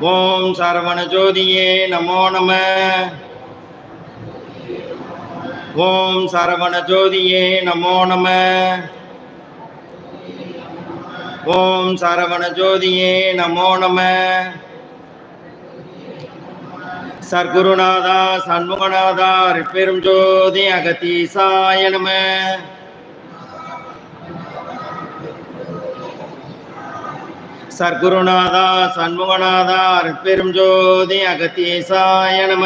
ஓம் சரவண ஜோதியே நமோ நம. ஓம் சரவண ஜோதியே நமோ நம. ஓம் சரவண ஜோதியே நமோ நம. சர்க்குருநாதா சண்முகநாதா பெரும் ஜோதி அகதீசாய நம. சர்க்குருநாதா சண்முகநாதா அற்பெரும் ஜோதி அகத்தீசாய நம.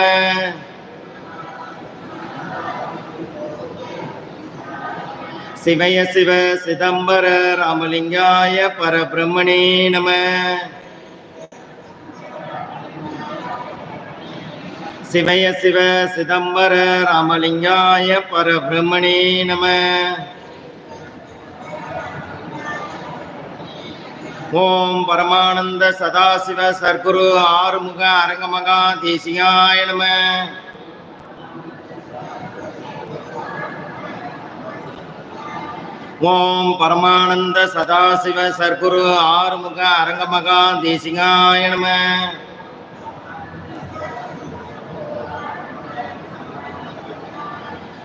சிவய சிவ சிதம்பர ராமலிங்காய பரபிரம்மணே நம. சிவய சிவ சிதம்பர ராமலிங்காய பரபிரம்மணே நம. ஓம் பரமானந்த சதாசிவ சர்க்குரு ஆறுமுக அரங்கமகா தேசியாய நம. ஓம் பரமானந்த சதாசிவ சர்க்குரு ஆறுமுக அரங்கமகா தேசியாய நம.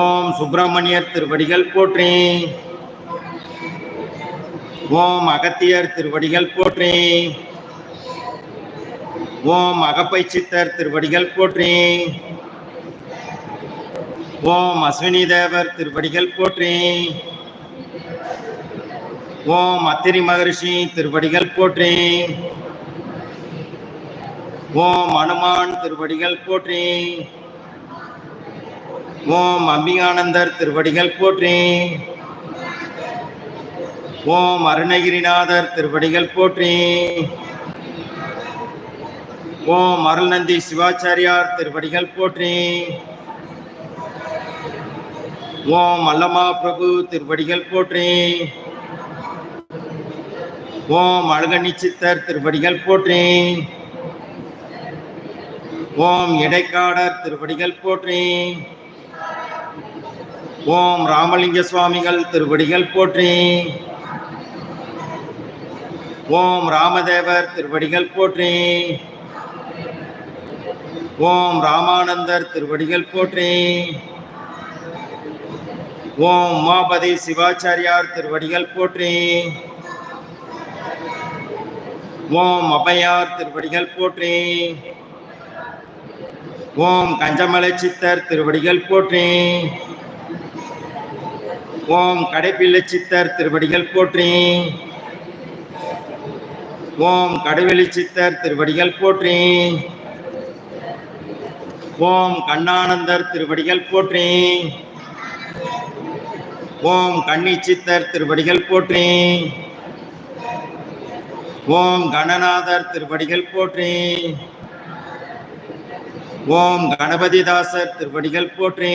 ஓம் சுப்பிரமணியர் திருவடிகள் போற்றி. ஓம் அகத்தியர் திருவடிகள் போற்றி. ஓம் அகப்பை சித்தர் திருவடிகள் போற்றி. ஓம் அஸ்வினி தேவர் திருவடிகள் போற்றி. ஓம் அத்திரி மகரிஷி திருவடிகள் போற்றி. ஓம் அனுமான் திருவடிகள் போற்றி. ஓம் அம்பிகானந்தர் திருவடிகள் போற்றி. ஓம் அருணகிரிநாதர் திருவடிகள் போற்றி. ஓம் அருள்நந்தி சிவாச்சாரியார் திருவடிகள் போற்றி. ஓம் அல்லமா பிரபு திருவடிகள் போற்றி. ஓம் அழகணி சித்தர் திருவடிகள் போற்றி. ஓம் இடைக்காடர் திருவடிகள் போற்றி. ஓம் ராமலிங்க சுவாமிகள் திருவடிகள் போற்றி. ஓம் ராமதேவர் திருவடிகள் போற்றி. ஓம் ராமானந்தர் திருவடிகள் போற்றி. ஓம் உமாபதி சிவாச்சாரியார் திருவடிகள் போற்றி. ஓம் அபயார் திருவடிகள் போற்றி. ஓம் கஞ்சமலை சித்தர் திருவடிகள் போற்றி. ஓம் கடைப்பிள்ளை சித்தர் திருவடிகள் போற்றி. ஓம் கடைவெளி சித்தர் திருவடிகள் போற்றி. ஓம் கண்ணானந்தர் திருவடிகள் போற்றி. ஓம் கன்னிச்சித்தர் திருவடிகள் போற்றி. ஓம் கணநாதர் திருவடிகள் போற்றி. ஓம் கணபதிதாசர் திருவடிகள் போற்றி.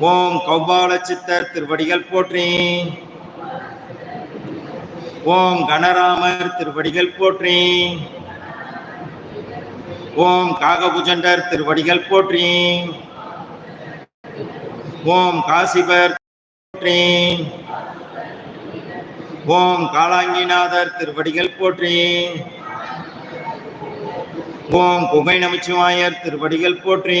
ஓம் கௌபால சித்தர் திருவடிகள் போற்றி. ஓம் கணராமர் திருவடிகள் போற்றி. ஓம் காகபுஜண்டர் திருவடிகள் போற்றி. ஓம் காசிபர் போற்றி. ஓம் காலாங்கிநாதர் திருவடிகள் போற்றி. ஓம் குகை நமச்சிவாயர் திருவடிகள் போற்றி.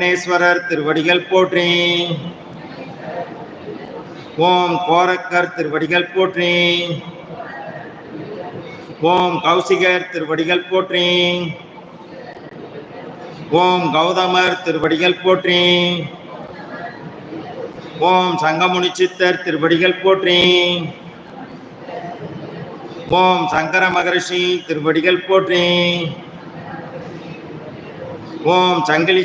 கணேஸ்வரர் திருவடிகள் போற்றி. ஓம் கோரக்கர் திருவடிகள் போற்றி. ஓம் கௌசிகர் திருவடிகள் போற்றி. ஓம் கௌதமர் திருவடிகள் போற்றி. ஓம் சங்கமுனி சித்தர் திருவடிகள் போற்றி. ஓம் சங்கர மகரிஷி திருவடிகள் போற்றி. ஓம் சங்கிலி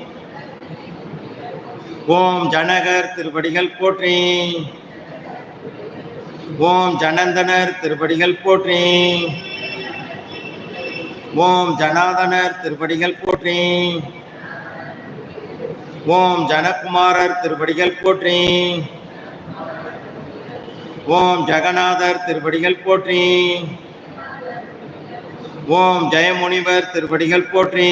ஓம் ஜனகர் திருப்படிகள் போற்றி. ஓம் ஜனந்தனர் திருப்படிகள் போற்றி. ஓம் ஜனாதனர் திருப்படிகள் போற்றி. ஓம் ஜனகுமாரர் திருப்படிகள் போற்றி. ஓம் ஜெகநாதர் திருப்படிகள் போற்றி. ஓம் ஜெயமுனிவர் திருப்படிகள் போற்றி.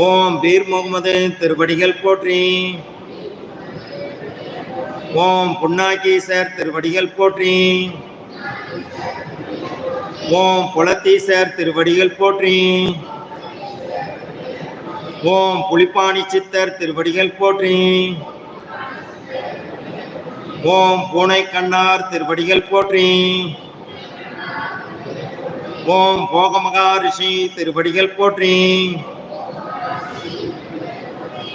ஓம் பீர் முகமது திருவடிகள் போற்றி. ஓம் புன்னாகீசர் திருவடிகள் போற்றி. ஓம் புலத்தீசர் திருவடிகள் போற்றி. ஓம் புலிப்பாணி சித்தர் திருவடிகள் போற்றி. ஓம் பூனை கண்ணார் திருவடிகள் போற்றி. ஓம் போகமகா ரிஷி திருவடிகள் போற்றி.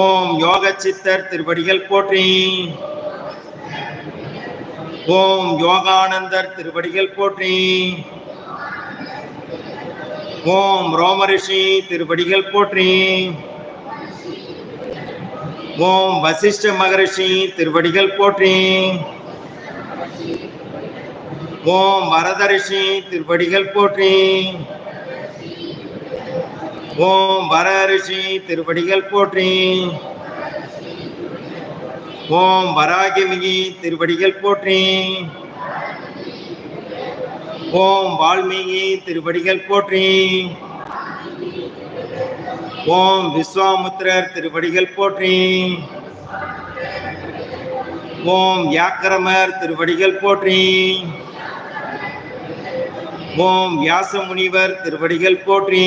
ஓம் யோக சித்தர் திருவடிகள் போற்றி. ஓம் யோகானந்தர் திருவடிகள் போற்றி. ஓம் ரோமரிஷி திருவடிகள் போற்றி. ஓம் வசிஷ்ட மகரிஷி திருவடிகள் போற்றி. ஓம் வரதரிஷி திருவடிகள் போற்றி. ஓம் வரரிஷி திருவடிகள் போற்றி. ஓம் வராகிமிகி திருவடிகள் போற்றி. ஓம் வால்மீகி திருவடிகள் போற்றி. ஓம் விஸ்வாமுத்திரர் திருவடிகள் போற்றி. ஓம் வியாக்கிரமர் திருவடிகள் போற்றி. ஓம் வியாச முனிவர் திருவடிகள் போற்றி.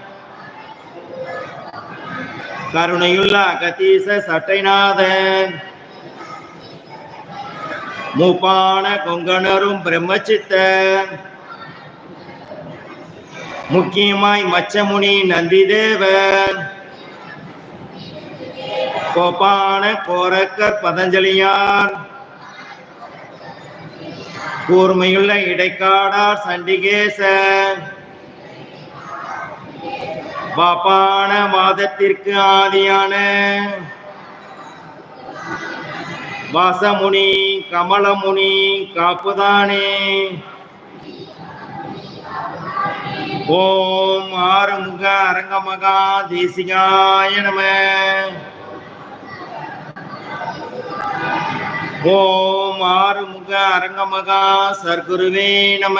கருணையுள்ள அகதீச சட்டைநாதன் மூப்பான கொங்கணரும் பிரம்மச்சித்தன் முக்கியமாய் மச்சமுனி நந்திதேவன் கோப்பான கோரக்கர் பதஞ்சலியார். கூர்மையுள்ள இடைக்காடார் சண்டிகேசர் பாப்பான மாதத்திற்கு ஆதியான வாசமுனி கமலமுனி காப்புதானே. ஓம் ஆறுமுக அரங்கமகா தேசிகாய நம. ஓம் ஆறுமுக அரங்கமகா சர்க்குருவே நம.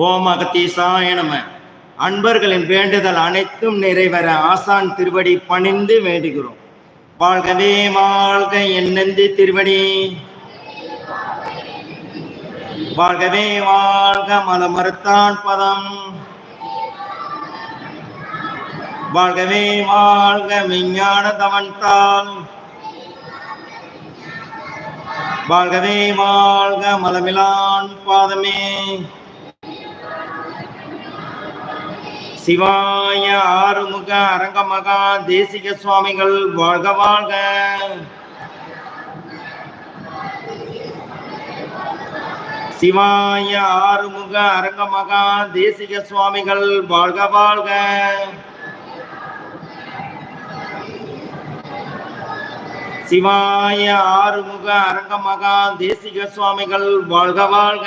ஓம் அகத்தீசாய நம. அன்பர்களின் வேண்டுதல் அனைத்தும் நிறைவேற ஆசான் திருவடி பணிந்து வேண்டுகிறோம். வாழ்கவே வாழ்க என்னெந்து திருவடி. வாழ்கவே வாழ்க மலமறுத்தான் பதம். வாழ்கவே வாழ்க விஞ்ஞான தவன்தால் வாழ்கவே வாழ்க மலமிலான் பாதமே. சிவாய ஆறுமுக அரங்கமகா தேசிக சுவாமிகள் வாழ்க வாழ்க. சிவாய ஆறுமுக அரங்கமகா தேசிக சுவாமிகள் வாழ்க வாழ்க. சிவாய ஆறுமுக அரங்கமகா தேசிக சுவாமிகள் வாழ்க வாழ்க.